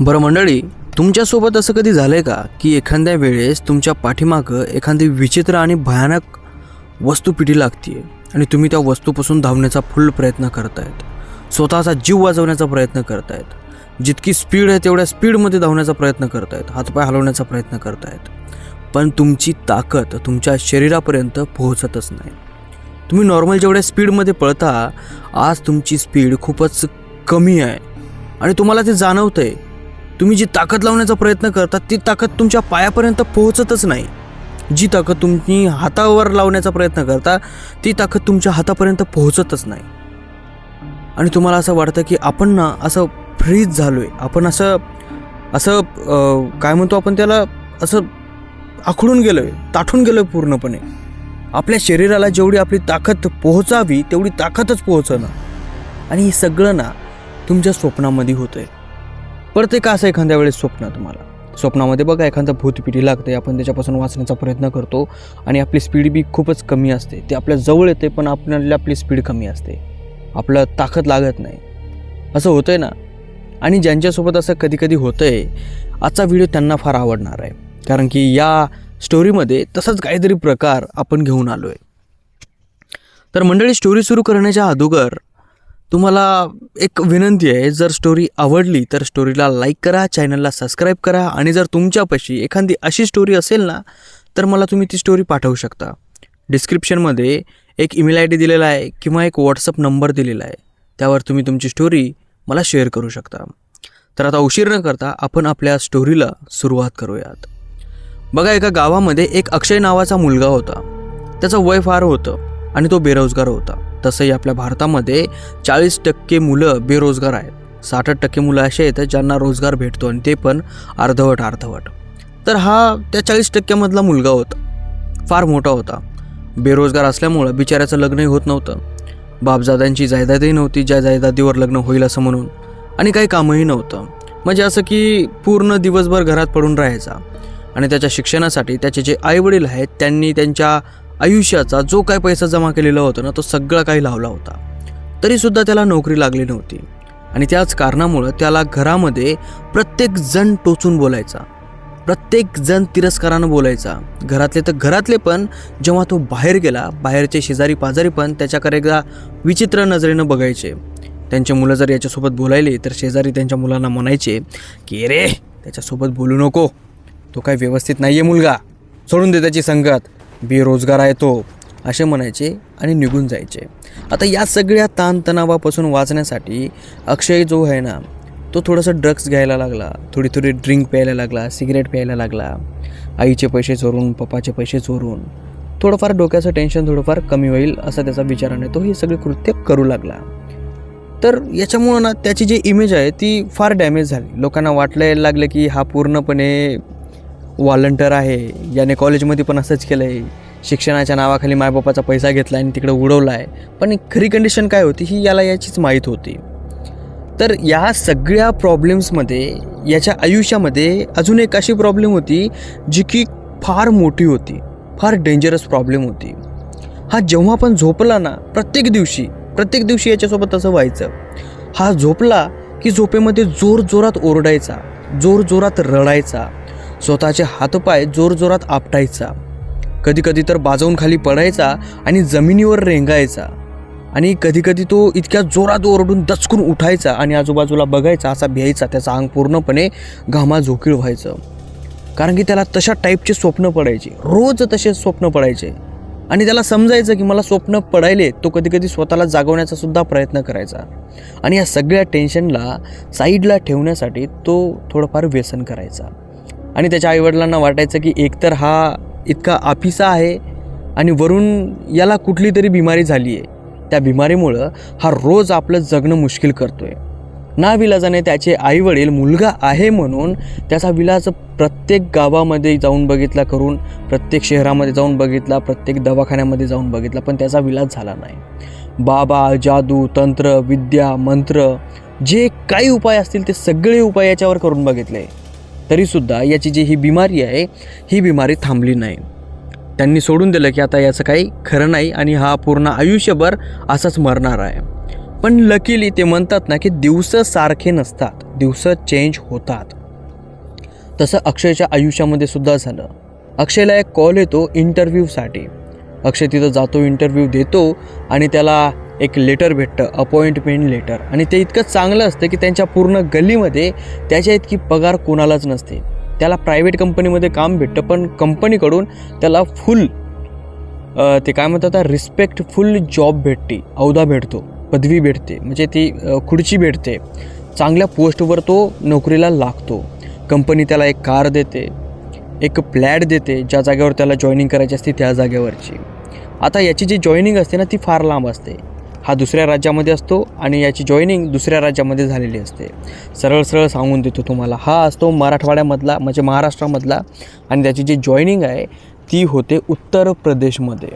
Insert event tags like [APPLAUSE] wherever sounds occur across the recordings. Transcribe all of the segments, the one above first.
बरं मंडळी तुमच्यासोबत असं कधी झालं आहे का की एखाद्या वेळेस तुमच्या पाठीमागं एखादी विचित्र आणि भयानक वस्तू पिढी लागते आणि तुम्ही त्या वस्तूपासून धावण्याचा फुल प्रयत्न करतायत? स्वतःचा जीव वाचवण्याचा प्रयत्न करतायत. जितकी स्पीड आहे तेवढ्या स्पीडमध्ये धावण्याचा प्रयत्न करतायत. हातपाय हलवण्याचा प्रयत्न करतायत. पण तुमची ताकद तुमच्या शरीरापर्यंत पोहोचतच नाही. तुम्ही नॉर्मल जेवढ्या स्पीडमध्ये पळता आज तुमची स्पीड खूपच कमी आहे. आणि तुम्हाला ते जाणवतं आहे तुम्ही जी ताकद लावण्याचा प्रयत्न करता ती ताकद तुमच्या पायापर्यंत पोहोचतच नाही. जी ताकद तुम्ही हातावर लावण्याचा प्रयत्न करता ती ताकद तुमच्या हातापर्यंत पोहोचतच नाही. आणि तुम्हाला असं वाटतं की आपण ना असं फ्रीज झालो आहे आपण असं असं काय म्हणतो आपण त्याला? असं आखडून गेलो आहे ताठून गेलो आहे पूर्णपणे. आपल्या शरीराला जेवढी आपली ताकद पोहोचावी तेवढी ताकदच पोहोचणं. आणि हे सगळं ना तुमच्या स्वप्नामध्ये होतं आहे परत एक असं एखाद्या वेळेस स्वप्न तुम्हाला. स्वप्नामध्ये बघा एखादं भूतपिढी लागते आपण त्याच्यापासून वाचण्याचा प्रयत्न करतो आणि आपली स्पीड बी खूपच कमी असते. ते आपल्या जवळ येते पण आपल्याला आपली स्पीड कमी असते. आपलं ताकद लागत नाही. असं होतंय ना? आणि ज्यांच्यासोबत असं कधी कधी आहे आजचा व्हिडिओ त्यांना फार आवडणार आहे. कारण की या स्टोरीमध्ये तसाच काहीतरी प्रकार आपण घेऊन आलो आहे तर मंडळी स्टोरी सुरू करण्याच्या अगोदर तुम्हाला एक विनंती आहे जर स्टोरी आवडली तर स्टोरीला लाईक करा चॅनलला सबस्क्राईब करा आणि जर तुमच्यापाशी एखादी अशी स्टोरी असेल ना तर मला तुम्ही ती स्टोरी पाठवू शकता. डिस्क्रिप्शनमध्ये एक ईमेल आय डी दिलेला आहे किंवा एक व्हॉट्सअप नंबर दिलेला आहे. त्यावर तुम्ही तुमची स्टोरी मला शेअर करू शकता. तर आता उशीर न करता आपण आपल्या स्टोरीला सुरुवात करूयात. बघा एका गावामध्ये एक अक्षय नावाचा मुलगा होता. त्याचं वय फार होतं आणि तो बेरोजगार होता. तसंही आपल्या भारतामध्ये चाळीस टक्के मुलं बेरोजगार आहेत. साठ टक्के मुलं असे आहेत ज्यांना रोजगार भेटतो आणि ते पण अर्धवट अर्धवट. तर हा त्या चाळीस टक्क्यामधला मुलगा होता. फार मोठा होता. बेरोजगार असल्यामुळं बिचाऱ्याचं लग्नही होत नव्हतं. बापजादांची जायदादही नव्हती ज्या जायदादीवर लग्न होईल असं म्हणून. आणि काही कामही नव्हतं. म्हणजे असं की पूर्ण दिवसभर घरात पडून राहायचा. आणि त्याच्या शिक्षणासाठी त्याचे जे आईवडील आहेत त्यांनी त्यांच्या आयुष्याचा जो काय पैसा जमा केलेला होता ना तो सगळा काही लावला होता. तरीसुद्धा त्याला नोकरी लागली नव्हती. आणि त्याच कारणामुळं त्याला घरामध्ये प्रत्येक जण टोचून बोलायचा. प्रत्येक जण तिरस्कारानं बोलायचा. घरातले तर घरातले पण जेव्हा तो बाहेर गेला बाहेरचे शेजारी पाजारी पण त्याच्याकडे एकदा विचित्र नजरेनं बघायचे. त्यांचे मुलं जर याच्यासोबत बोलायले तर शेजारी त्यांच्या मुलांना म्हणायचे की रे त्याच्यासोबत बोलू नको. तो काय व्यवस्थित नाही आहे मुलगा. सोडून दे त्याची संगत. बेरोजगार आहे तो असे म्हणायचे आणि निघून जायचे. आता या सगळ्या ताणतणावापासून वाचण्यासाठी अक्षय जो आहे ना तो थोडंसं ड्रग्स घ्यायला लागला. थोडी थोडी ड्रिंक प्यायला लागला सिगरेट प्यायला लागला. आईचे पैसे चोरून पप्पाचे पैसे चोरून. थोडंफार डोक्याचं टेन्शन थोडंफार कमी होईल असा त्याचा विचाराने तो हे सगळे कृत्य करू लागला. तर याच्यामुळं ना त्याची जी इमेज आहे ती फार डॅमेज झाली. लोकांना वाटलं लागलं की हा पूर्णपणे वॉलंटर आहे. याने कॉलेजमध्ये पण असंच केलं आहे शिक्षणाच्या नावाखाली मायबापाचा पैसा घेतला आणि तिकडे उडवला आहे पण खरी कंडिशन काय होती? ही याला याचीच माहीत होती. तर या सगळ्या प्रॉब्लेम्समध्ये याच्या आयुष्यामध्ये अजून एक अशी प्रॉब्लेम होती जी की फार मोठी होती. फार डेंजरस प्रॉब्लेम होती. हा जेव्हा पण झोपला ना प्रत्येक दिवशी प्रत्येक दिवशी याच्यासोबत असं व्हायचं. हा झोपला की झोपेमध्ये जोर जोरात ओरडायचा जोर जोरात रडायचा. स्वतःचे हातपाय जोरजोरात आपटायचा. कधीकधी तर बाजवून खाली पडायचा आणि जमिनीवर रेंगायचा. आणि कधीकधी तो इतक्या जोरात ओरडून दचकून उठायचा आणि आजूबाजूला बघायचा असा भ्यायचा त्याचा अंग पूर्णपणे घामा झोकीळ व्हायचं. कारण की त्याला तशा टाईपचे स्वप्न पडायचे. रोज तसे स्वप्न पडायचे. आणि त्याला समजायचं की मला स्वप्न पडायले तो कधी कधी स्वतःला जागवण्याचा सुद्धा प्रयत्न करायचा. आणि या सगळ्या टेन्शनला साईडला ठेवण्यासाठी तो थोडंफार व्यसन करायचा. आणि त्याच्या आईवडिलांना वाटायचं की एकतर हा इतका आफिसा आहे आणि वरून याला कुठली तरी बिमारी झाली आहे. त्या बिमारीमुळं हा रोज आपलं जगणं मुश्किल करतोय. ना विलाजाने त्याचे आईवडील मुलगा आहे म्हणून त्याचा विलाज प्रत्येक गावामध्ये जाऊन बघितला करून प्रत्येक शहरामध्ये जाऊन बघितला प्रत्येक दवाखान्यामध्ये जाऊन बघितला पण त्याचा विलाज झाला नाही. बाबा जादू तंत्र विद्या मंत्र जे काही उपाय असतील ते सगळे उपाय याच्यावर करून बघितले. तरीसुद्धा याची जी ही बिमारी आहे ही बिमारी थांबली नाही. त्यांनी सोडून दिलं की आता याचं काही खरं नाही आणि हा पूर्ण आयुष्यभर असाच मरणार आहे. पण लकीली ते म्हणतात ना की दिवस सारखे नसतात दिवस चेंज होतात. तसं अक्षयच्या आयुष्यामध्ये सुद्धा झालं. अक्षयला एक कॉल येतो इंटरव्ह्यूसाठी अक्षय तिथं जातो इंटरव्ह्यू देतो आणि त्याला एक लेटर भेटतं अपॉइंटमेंट लेटर आणि ते इतकं चांगलं असतं की त्यांच्या पूर्ण गल्लीमध्ये त्याच्या इतकी पगार कोणालाच नसते. त्याला प्रायव्हेट कंपनीमध्ये काम भेटतं पण कंपनीकडून त्याला फुल ते काय म्हणतात रिस्पेक्टफुल जॉब भेटते अवधा भेटतो पदवी भेटते म्हणजे ती खुर्ची भेटते. चांगल्या पोस्टवर तो नोकरीला लागतो. कंपनी त्याला एक कार देते एक फ्लॅट देते ज्या जागेवर त्याला जॉईनिंग करायची असते त्या जागेवरची. आता याची जी जॉईनिंग असते ना ती फार लांब असते. हा दुसऱ्या राज्यामध्ये असतो आणि याची जॉईनिंग दुसऱ्या राज्यामध्ये झालेली असते. सरळ सरळ सांगून देतो तुम्हाला. हा असतो मराठवाड्यामधला म्हणजे महाराष्ट्रामधला आणि त्याची जी जॉईनिंग आहे ती होते उत्तर प्रदेशमध्ये.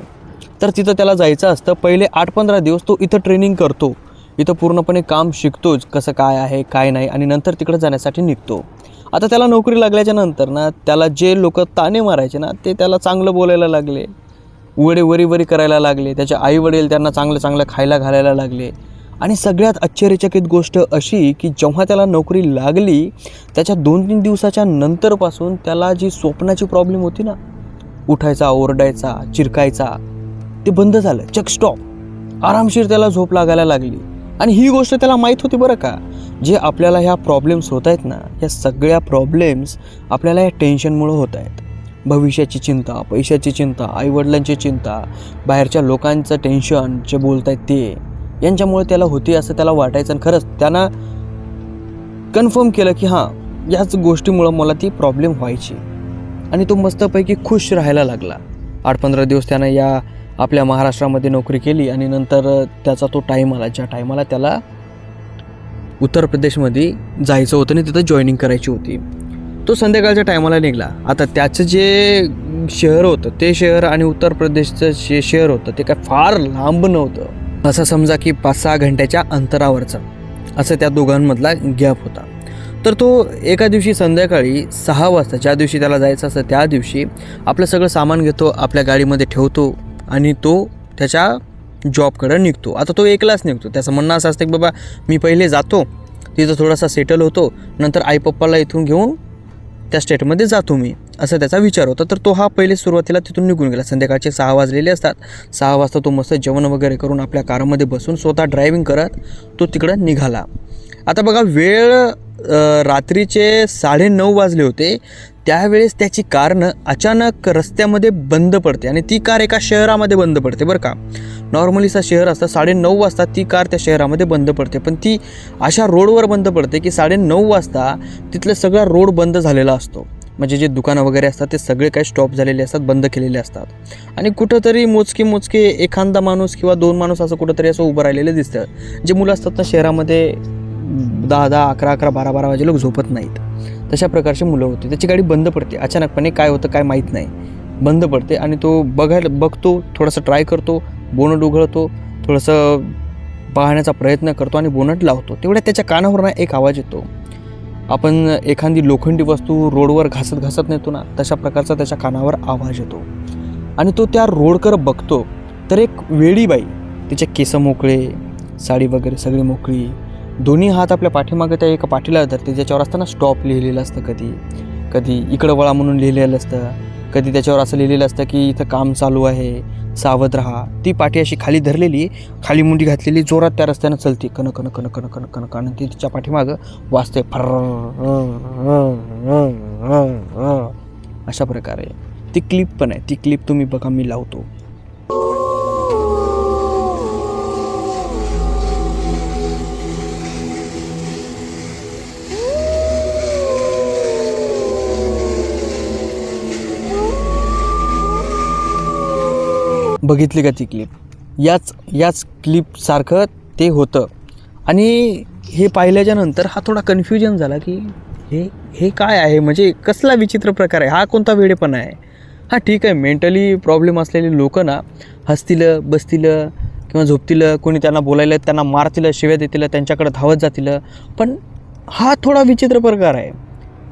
तर तिथं त्याला जायचं असतं. पहिले आठ पंधरा दिवस तो इथं ट्रेनिंग करतो. इथं पूर्णपणे काम शिकतोच कसं काय आहे काय नाही आणि नंतर तिकडं जाण्यासाठी निघतो. आता त्याला नोकरी लागल्याच्या नंतर ना त्याला जे लोक ताणे मारायचे ना ते त्याला चांगलं बोलायला लागले. वडे वरी वरी करायला लागले. त्याचे आई वडील त्यांना चांगलं चांगलं खायला घालायला लागले. आणि सगळ्यात आश्चर्यचकित गोष्ट अशी की जेव्हा त्याला नोकरी लागली त्याच्या दोन तीन दिवसाच्या नंतरपासून त्याला जी स्वप्नाची प्रॉब्लेम होती ना उठायचा ओरडायचा चिरकायचा ते बंद झालं. चक स्टॉप आरामशीर त्याला झोप लागायला लागली. आणि ही गोष्ट त्याला माहीत होती बरं का? जे आपल्याला ह्या प्रॉब्लेम्स होत आहेत ना ह्या सगळ्या प्रॉब्लेम्स आपल्याला या टेन्शनमुळं होत आहेत भविष्याची चिंता पैशाची चिंता आईवडिलांची चिंता बाहेरच्या लोकांचं टेन्शन जे बोलत आहेत ते यांच्यामुळे त्याला होती असं त्याला वाटायचं आणि खरंच त्यांना कन्फर्म केलं की हां याच गोष्टीमुळं मला ती प्रॉब्लेम व्हायची. आणि तो मस्तपैकी खुश राहायला लागला. आठ पंधरा दिवस त्यानं या आपल्या महाराष्ट्रामध्ये नोकरी केली आणि नंतर त्याचा तो टाईम आला. ज्या टाईमाला त्याला उत्तर प्रदेशमध्ये जायचं होतं आणि तिथं जॉईनिंग करायची होती. तो संध्याकाळच्या टायमाला निघाला. आता त्याचं जे शहर होतं ते शहर आणि उत्तर प्रदेशचं जे शहर होतं ते काय फार लांब नव्हतं. असं समजा की पाच सहा घंट्याच्या अंतरावरचं असं त्या दोघांमधला गॅप होता. तर तो एका दिवशी संध्याकाळी सहा वाजता ज्या दिवशी त्याला जायचं असतं त्या दिवशी आपलं सगळं सामान घेतो आपल्या गाडीमध्ये ठेवतो आणि तो त्याच्या जॉबकडं निघतो. आता तो एकलाच निघतो. त्याचं म्हणणं असं असतं की बाबा मी पहिले जातो तिथं थोडासा सेटल होतो नंतर आई पप्पाला इथून घेऊन त्या स्टेटमध्ये जातो मी असं त्याचा विचार होता. तर तो हा पहिले सुरुवातीला तिथून निघून गेला. संध्याकाळचे सहा वाजलेले असतात. सहा वाजता तो मस्त जेवण वगैरे करून आपल्या कारमध्ये बसून स्वतः ड्रायव्हिंग करत तो तिकडं निघाला. आता बघा वेळ रात्रीचे रात्रीचे साडेनऊ वाजले होते. त्यावेळेस त्याची कारनं अचानक रस्त्यामध्ये बंद पडते आणि ती कार एका शहरामध्ये बंद पडते बरं का. नॉर्मलीचा शहर असतं साडेनऊ वाजता ती कार त्या शहरामध्ये बंद पडते. पण ती अशा रोडवर बंद पडते की साडेनऊ वाजता तिथलं सगळा रोड बंद झालेला असतो. म्हणजे जे दुकानं वगैरे असतात ते सगळे काही स्टॉप झालेले असतात बंद केलेले असतात. आणि कुठंतरी मोजके मोजके एखादा माणूस किंवा दोन माणूस असं कुठंतरी असं उभं राहिलेलं दिसतं. जे मुलं असतात ना शहरामध्ये दहा दहा अकरा अकरा बारा बारा वाजे लोक झोपत नाहीत. तशा प्रकारची मुलं होती. त्याची गाडी बंद पडते. अचानकपणे काय होतं काय माहीत नाही. बंद पडते आणि तो बघायला बघतो थोडंसं ट्राय करतो बोनट उघडतो थोडंसं पाहण्याचा प्रयत्न करतो आणि बोनट लावतो. तेवढ्या त्याच्या कानावर ना एक आवाज येतो. आपण एखादी लोखंडी वस्तू रोडवर घासत घासत नेतो ना तशा प्रकारचा त्याच्या कानावर आवाज येतो. आणि तो त्या रोडकर बघतो. तर एक वेळी बाई तिचे केस मोकळे साडी वगैरे सगळी मोकळी दोन्ही हात आपल्या पाठीमागे त्या एका पाठीला धरते. ज्याच्यावर असताना स्टॉप लिहिलेलं असतं कधी. कधी इकडं वळा म्हणून लिहिलेलं असतं. कधी त्याच्यावर असं लिहिलेलं असतं की इथं काम चालू आहे. सावध राहा. ती पाठी अशी खाली धरलेली खाली मुंडी घातलेली जोरात त्या रस्त्यानं चलते. कन कन कन कन कन कन कन ती तिच्या पाठीमागं वाजते. फर अशा प्रकारे. ती क्लिप पण आहे. ती क्लिप तुम्ही बघा मी लावतो. बघितली का ती क्लिप याच याच क्लिपसारखं ते होतं. आणि हे पाहिल्याच्या नंतर हा थोडा कन्फ्युजन झाला की हे हे काय आहे? म्हणजे कसला विचित्र प्रकार आहे? हा कोणता वेडेपणा आहे? हा ठीक आहे मेंटली प्रॉब्लेम असलेले लोक ना हसतील बसतील किंवा झोपतील कोणी त्यांना बोलायला त्यांना मारतील शिव्या देतील त्यांच्याकडे धावत जातील. पण हा थोडा विचित्र प्रकार आहे.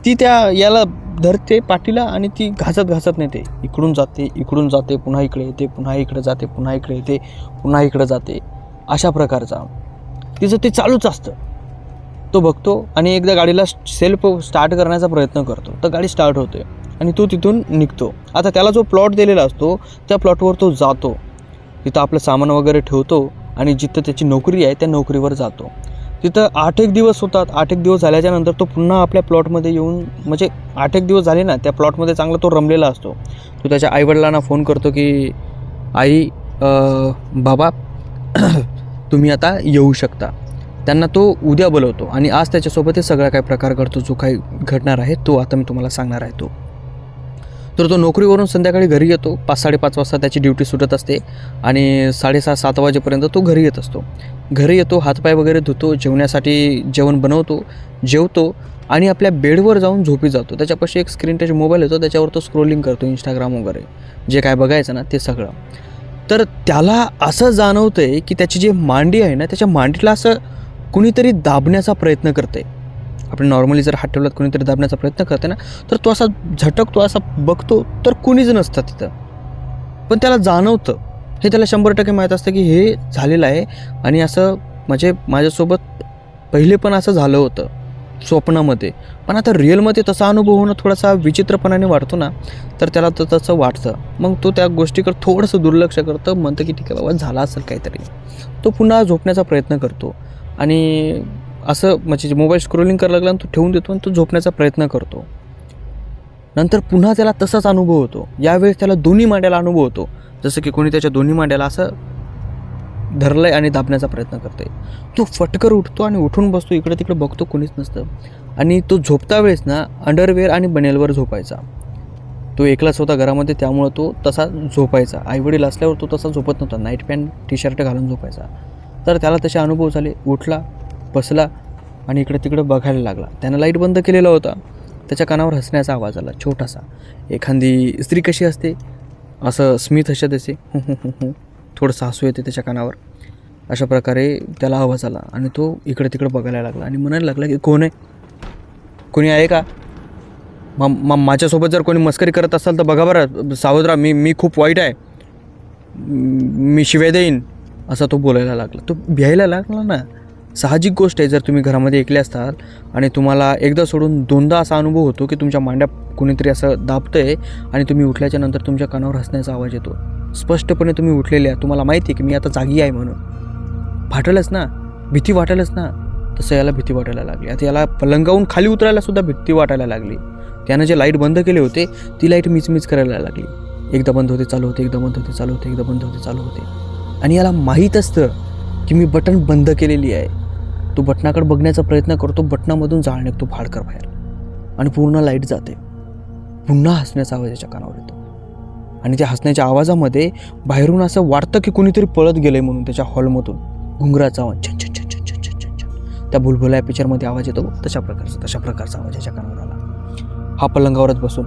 ती त्या याला धरते पाठीला आणि ती घासत घासत नेते. इकडून जाते इकडून जाते पुन्हा इकडे येते पुन्हा इकडे जाते पुन्हा इकडे येते पुन्हा इकडे जाते. अशा प्रकारचा. तिचं ते चालूच असतं. तो बघतो आणि एकदा गाडीला सेल्फ स्टार्ट करण्याचा प्रयत्न करतो. तर गाडी स्टार्ट होते आणि तो तिथून निघतो. आता त्याला जो प्लॉट दिलेला असतो त्या प्लॉटवर तो जातो. तिथं आपलं सामान वगैरे ठेवतो आणि जिथं त्याची नोकरी आहे त्या नोकरीवर जातो. तिथं आठ एक दिवस होतात. आठ एक दिवस झाल्याच्यानंतर तो पुन्हा आपल्या प्लॉटमध्ये येऊन म्हणजे आठ एक दिवस झाले ना त्या प्लॉटमध्ये चांगला तो रमलेला असतो. तो त्याच्या आईवडिलांना फोन करतो की आई बाबा [CLEARS THROAT] तुम्ही आता येऊ शकता. त्यांना तो उद्या बोलवतो. आणि आज त्याच्यासोबत हे सगळा काय प्रकार घडतो जो काही घडणार आहे तो आता मी तुम्हाला सांगणार आहे तो. तर तो नोकरीवरून संध्याकाळी घरी येतो. पाच साडेपाच वाजता त्याची ड्युटी सुटत असते आणि साडेसहा सात वाजेपर्यंत तो घरी येत असतो. घरी येतो हातपाय वगैरे धुतो जेवण्यासाठी जेवण बनवतो जेवतो आणि आपल्या बेडवर जाऊन झोपी जातो. त्याच्यापाशी एक स्क्रीन टच मोबाईल येतो त्याच्यावर तो स्क्रोलिंग करतो इंस्टाग्राम वगैरे. जे काय बघायचं ना ते सगळं. तर त्याला असं जाणवतं आहे की त्याची जी मांडी आहे ना त्याच्या मांडीला असं कुणीतरी दाबण्याचा प्रयत्न करते आपण नॉर्मली जर हात ठेवलात कोणीतरी दाबण्याचा प्रयत्न करते ना तर तो असा झटकतो असा बघतो तर कुणीच नसतं तिथं. पण त्याला जाणवतं. हे त्याला शंभर टक्के माहीत असतं की हे झालेलं आहे आणि असं म्हणजे माझ्यासोबत पहिले पण असं झालं होतं स्वप्नामध्ये. पण आता रिअलमध्ये तसा अनुभव होणं थोडासा विचित्रपणाने वाटतो ना तर त्याला तर तसं वाटतं. मग तो त्या गोष्टीकडे थोडंसं दुर्लक्ष करतं म्हणतं की ठीक आहे बाबा झाला असेल काहीतरी. तो पुन्हा झोपण्याचा प्रयत्न करतो. आणि असं म्हणजे मोबाईल स्क्रोलिंग करायला लागला आणि तो ठेवून देतो आणि तो झोपण्याचा प्रयत्न करतो. नंतर पुन्हा त्याला तसाच अनुभव होतो. यावेळेस त्याला दोन्ही मांड्याला अनुभव होतो. जसं की कोणी त्याच्या दोन्ही मांड्याला असं धरलं आहे आणि दाबण्याचा प्रयत्न करते तो फटकर उठतो आणि उठून बसतो इकडं तिकडं बघतो कोणीच नसतं. आणि तो झोपता वेळेस ना अंडरवेअर आणि बनेलवर झोपायचा. तो एकलाच होता घरामध्ये त्यामुळं तो तसा झोपायचा. आईवडील असल्यावर तो तसा झोपत नव्हता. नाईट पॅन्ट टी शर्ट घालून झोपायचा. तर त्याला तसे अनुभव झाले. उठला बसला आणि इकडं तिकडं बघायला लागला. त्यानं लाइट बंद केलेला होता. त्याच्या कानावर हसण्याचा आवाज आला छोटासा. एखादी स्त्री कशी असते? असं स्मित हसत असे. थोडंसं हसू येते त्याच्या कानावर. अशा प्रकारे त्याला आवाज आला आणि तो इकडे तिकडं बघायला लागला आणि म्हणायला लागला की कोण आहे? कोणी आहे का? मा माझ्यासोबत जर कोणी मस्करी करत असाल तर बघा बरं. सावधरा मी मी खूप वाईट आहे. मी शिव्या देईन. असा तो बोलायला लागला. तो भ्यायला लागला ना. साहजिक गोष्ट आहे जर तुम्ही घरामध्ये एकले असताल आणि तुम्हाला एकदा सोडून दोनदा असा अनुभव होतो की तुमच्या मांड्या कुणीतरी असं दाबतं आहे आणि तुम्ही उठल्याच्या नंतर तुमच्या कानावर हसण्याचा आवाज येतो. स्पष्टपणे तुम्ही उठलेले आहे तुम्हाला माहिती आहे की मी आता जागी आहे म्हणून. फाटलच ना? भीती वाटेलच ना? तसं याला भीती वाटायला लागली. आता याला पलंगावून खाली उतरायला सुद्धा भीती वाटायला लागली. त्यानं जे लाइट बंद केले होते ती लाइट मिचमिच करायला लागली. एकदा बंद होते चालू होते एकदा बंद होते चालू होते एकदा बंद होते चालू होते. आणि याला माहीत असतं की मी बटन बंद केलेली आहे. तो बटनाकडे बघण्याचा प्रयत्न करतो बटणामधून जाळ निघतो फाडकर बाहेर. आणि पूर्ण लाइट जाते. पुन्हा हसण्याचा आवाज याच्या कानावर येतो. आणि त्या हसण्याच्या आवाजामध्ये बाहेरून असं वाटतं की कोणीतरी पळत गेलंय म्हणून त्याच्या हॉलमधून. घुंगराचा आवाज छन छन छन छन छन छन छन छन त्या भुलभुला या पिक्चरमध्ये आवाज येतो तशा प्रकारचा तशा प्रकारचा आवाज याच्या कानावर आला. हा पलंगावरच बसून.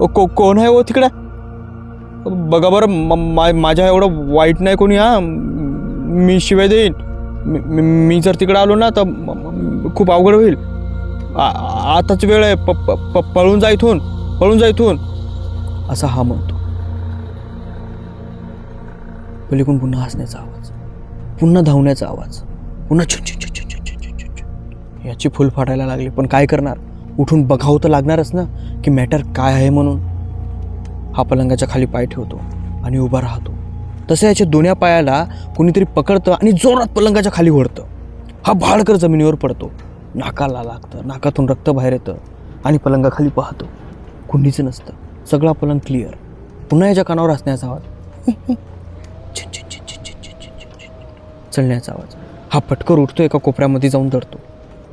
ओ को कोण आहे हो ओ तिकडे? बघा बरं म- मा- माझ्या एवढं वाईट नाही कोणी हा? मी शिवाय देईन. मी जर तिकडे आलो ना तर खूप अवघड होईल. आताच वेळ आहे. प प पळून जा इथून. पळून जा इथून. असा हा म्हणतो. पलीकडून पुन्हा हसण्याचा आवाज. पुन्हा धावण्याचा आवाज. पुन्हा छु छु छु. याची फुल फाटायला लागली. पण काय करणार? उठून बघावं तर लागणारच ना की मॅटर काय आहे म्हणून. हा पलंगाच्या खाली पाय ठेवतो आणि उभा राहतो. तसं याच्या दोन्या पायाला कुणीतरी पकडतं आणि जोरात पलंगाच्या खाली ओढतं हा भाडकर जमिनीवर पडतो नाकाला लागतं नाकातून रक्त बाहेर येतं आणि पलंगाखाली पाहतो कुंडीचं नसतं सगळा पलंग क्लिअर पुन्हा याच्या कानावर असण्याचा आवाज चलण्याचा आवाज हा पटकर उठतो एका कोपऱ्यामध्ये जाऊन धरतो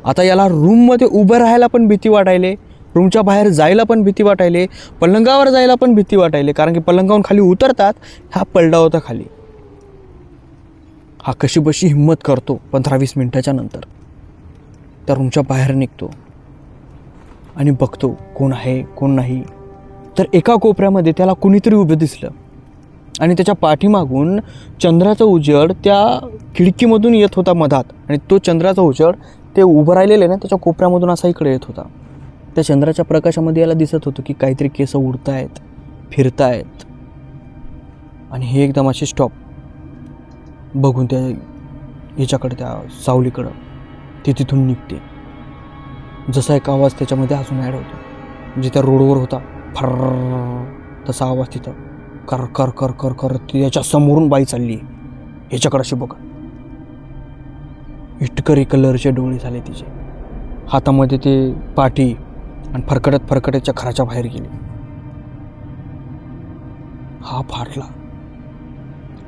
आता याला रूममध्ये उभं राहायला पण भीती वाटायले रूमच्या बाहेर जायला पण भीती वाटायले पलंगावर जायला पण भीती वाटायले कारण की पलंगावून खाली उतरतात हा पलडा होता खाली. हा कशीबशी हिंमत करतो पंधरा वीस मिनटाच्या नंतर. त्या रूमच्या बाहेर निघतो आणि बघतो कोण आहे कोण नाही. तर एका कोपऱ्यामध्ये त्याला कुणीतरी उभं दिसलं. आणि त्याच्या पाठीमागून चंद्राचा उजेड त्या खिडकीमधून येत होता मधात. आणि तो चंद्राचा उजड ते उभं राहिलेले ना त्याच्या कोपऱ्यामधून असा इकडे येत होता. त्या चंद्राच्या प्रकाशामध्ये याला दिसत होतं की काहीतरी केस उडतायत फिरतायत. आणि हे एकदम असे स्टॉप बघून त्या याच्याकडे त्या सावलीकडं ती तिथून निघते. जसा एक आवाज त्याच्यामध्ये अजून ॲड होतो. जिथं रोडवर होता. फर तसा आवाज तिथं कर कर कर कर कर ती याच्या समोरून बाई चालली ह्याच्याकडे अशी बघा इटकरी कलरचे डोळे झाले तिचे हातामध्ये ते पाठी आणि फरकटत फरकडतच्या घराच्या बाहेर गेली. हा फाटला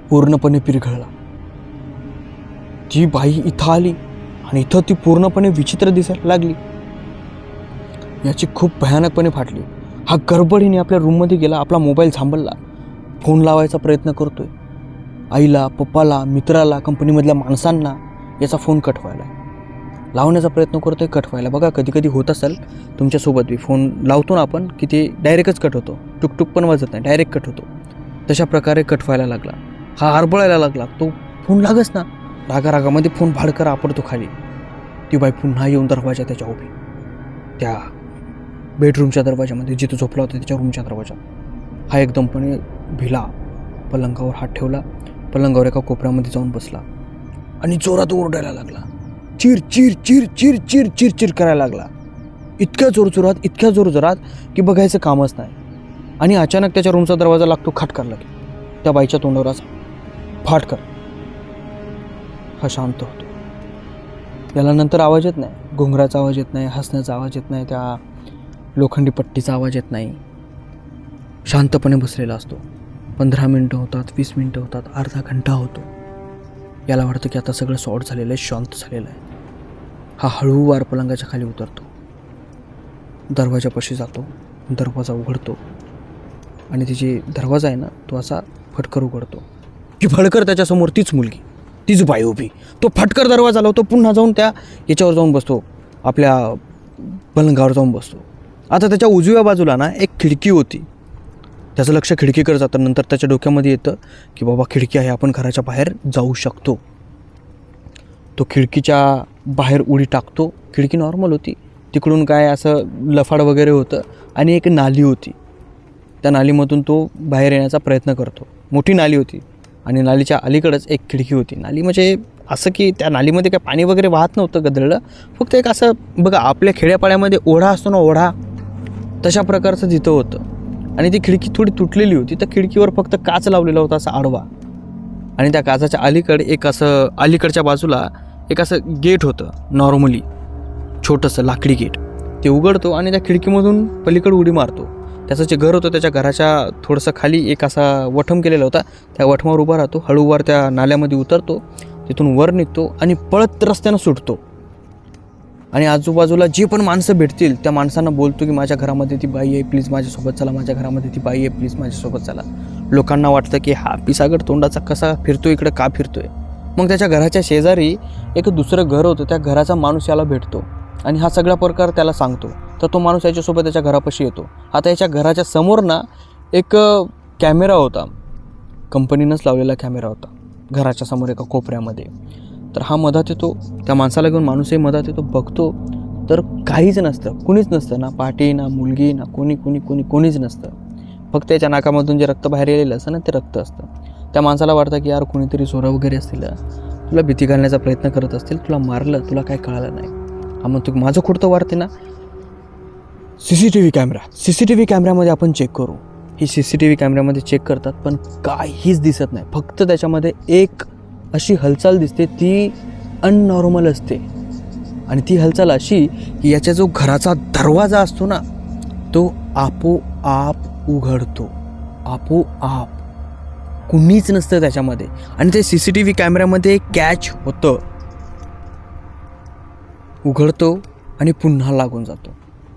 पूर्णपणे पिरघळला. ती बाई इथं आली आणि इथं ती पूर्णपणे विचित्र दिसायला लागली याची खूप भयानकपणे फाटली. हा गडबडीने आपल्या रूममध्ये गेला आपला मोबाईल थांबवला. फोन लावायचा प्रयत्न करतोय. आईला पप्पाला मित्राला कंपनीमधल्या माणसांना याचा फोन कट व्हायला लावण्याचा प्रयत्न करतो आहे कट व्हायला. बघा कधी कधी होत असेल तुमच्यासोबत बी फोन लावतो ना आपण की ते डायरेक्टच कट होतो. टुकटुक पण वाजत नाही डायरेक्ट कट होतो. तशा प्रकारे कट व्हायला लागला. हा हरबळायला लागला. तो फोन लागच ना. रागा रागामध्ये फोन भाडकर आपडतो खाली. ती बाई पुन्हा येऊन दरवाजा त्याच्या उभी. त्या बेडरूमच्या दरवाजामध्ये जिथं झोपला होता त्याच्या रूमच्या दरवाजात. हा एकदमपणे भिला. पलंगावर हात ठेवला. पलंगावर एका कोपऱ्यामध्ये जाऊन बसला. आणि जोरात ओरडायला लागला. चिर चिर चिर चिर चिर चिर चिर करायला लागला. इतक्या जोरजोरात इतक्या जोरजोरात की बघायचं कामच नाही. आणि अचानक त्याच्या रूमचा दरवाजा लागतो खाटकार लागे त्या बाईच्या तोंडावर असा फाटकर हा शांत होतो. याला नंतर आवाज येत नाही. घुंगराचा आवाज येत नाही हसण्याचा आवाज येत नाही त्या लोखंडी पट्टीचा आवाज येत नाही. शांतपणे बसलेला असतो. पंधरा मिनटं होतात वीस मिनटं होतात अर्धा घंटा होतो. याला वाटतं की आता सगळं सॉर्ट झालेलं आहे शांत झालेलं आहे. हा हळूवार पलंगाच्या खाली उतरतो. दरवाजापाशी जातो. दरवाजा उघडतो. आणि तिची दरवाजा आहे ना तो असा फटकर उघडतो. की फडकर त्याच्यासमोर तीच मुलगी तीच बाई उभी. तो फटकर दरवाजा लावतो पुन्हा जाऊन त्या याच्यावर जाऊन बसतो. आपल्या पलंगावर जाऊन बसतो. आता त्याच्या उजव्या बाजूला ना एक खिडकी होती. त्याचं लक्ष खिडकीकडे जातं. नंतर त्याच्या डोक्यामध्ये येतं की बाबा खिडकी आहे आपण घराच्या बाहेर जाऊ शकतो. तो खिडकीच्या बाहेर उडी टाकतो. खिडकी नॉर्मल होती. तिकडून काय असं लफाड वगैरे होतं आणि एक नाली होती. त्या नालीमधून तो बाहेर येण्याचा प्रयत्न करतो. मोठी नाली होती आणि नालीच्या अलीकडंच एक खिडकी होती. नाली म्हणजे असं की त्या नालीमध्ये काय पाणी वगैरे वाहत नव्हतं गदळलं. फक्त एक असं बघा आपल्या खेड्यापाड्यामध्ये ओढा असतो ना ओढा तशा प्रकारचं तिथं होतं. आणि ती खिडकी थोडी तुटलेली होती. तर खिडकीवर फक्त काच लावलेला होता असा आडवा. आणि त्या काचाच्या अलीकडे एक असं अलीकडच्या बाजूला एक असं गेट होतं नॉर्मली छोटंसं लाकडी गेट. ते उघडतो आणि त्या खिडकीमधून पलीकडे उडी मारतो. त्याचं जे घर होतं त्याच्या घराच्या थोडंसं खाली एक असा वठम केलेला होता. त्या वठमावर उभा राहतो हळूवार त्या नाल्यामध्ये उतरतो. तिथून वर निघतो आणि पळत रस्त्यानं सुटतो. आणि आजूबाजूला जे पण माणसं भेटतील त्या माणसांना बोलतो की माझ्या घरामध्ये ती बाई आहे प्लीज माझ्यासोबत चला. माझ्या घरामध्ये ती बाई आहे प्लीज माझ्यासोबत चला. लोकांना वाटतं की हा पिसागड तोंडाचा कसा फिरतो इकडं का फिरतोय? मग त्याच्या घराच्या शेजारी एक दुसरं घर होतं. त्या घराचा माणूस याला भेटतो आणि हा सगळा प्रकार त्याला सांगतो. तर तो माणूस याच्यासोबत त्याच्या घरापाशी येतो. आता याच्या घराच्या समोर ना एक कॅमेरा होता. कंपनीनंच लावलेला कॅमेरा होता. घराच्या समोर एका कोपऱ्यामध्ये. तर हा मधात येतो. त्या माणसाला घेऊन माणूसही मधात येतो. बघतो. तर काहीच नसतं. कुणीच नसतं ना पाटी ना मुलगी ना कोणी कोणी कोणी कोणीच नसतं. फक्त याच्या नाकामधून जे रक्त बाहेर येलेलं असतं ना ते रक्त असतं. त्या माणसाला वाटतं की यार कोणीतरी चोरं वगैरे असतील. तुला भीती घालण्याचा प्रयत्न करत असतील. तुला मारलं तुला काय कळालं नाही. हा मग तू माझं खुडतं वाढते ना. C C T V camera. C C T V कॅमेऱ्यामध्ये आपण चेक करू. ही सी सी टी व्ही कॅमेऱ्यामध्ये चेक करतात पण काहीच दिसत नाही. फक्त त्याच्यामध्ये एक अशी हालचाल दिसते ती अननॉर्मल असते. आणि ती हालचाल अशी की याच्या जो घराचा दरवाजा असतो ना तो आपोआप उघडतो. आपोआप. कुणीच नसतं त्याच्यामध्ये. आणि ते सी सी टी व्ही कॅमेऱ्यामध्ये कॅच होतं. उघडतो आणि पुन्हा लागून जातो.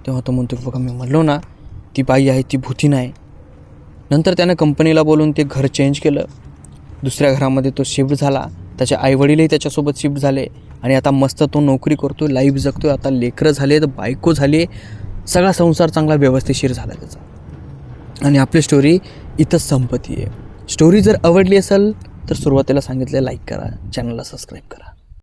तेव्हा तो म्हणतो बघा मी म्हणलो ना ती बाई आहे ती भूती नाही. नंतर त्यानं कंपनीला बोलून ते घर चेंज केलं. दुसऱ्या घरामध्ये तो शिफ्ट झाला. त्याचे आईवडीलही त्याच्यासोबत शिफ्ट झाले. आणि आता मस्त तो नोकरी करतो लाईफ जगतो आता लेकरं झाले तर बायको झाली. सगळा संसार चांगला व्यवस्थिशीर झाला त्याचा. आणि आपली स्टोरी इथंच संपत्ती आहे स्टोरी जर आवडली असेल तर सुरुवातीला सांगितलं लाईक करा चॅनलला सबस्क्राईब करा.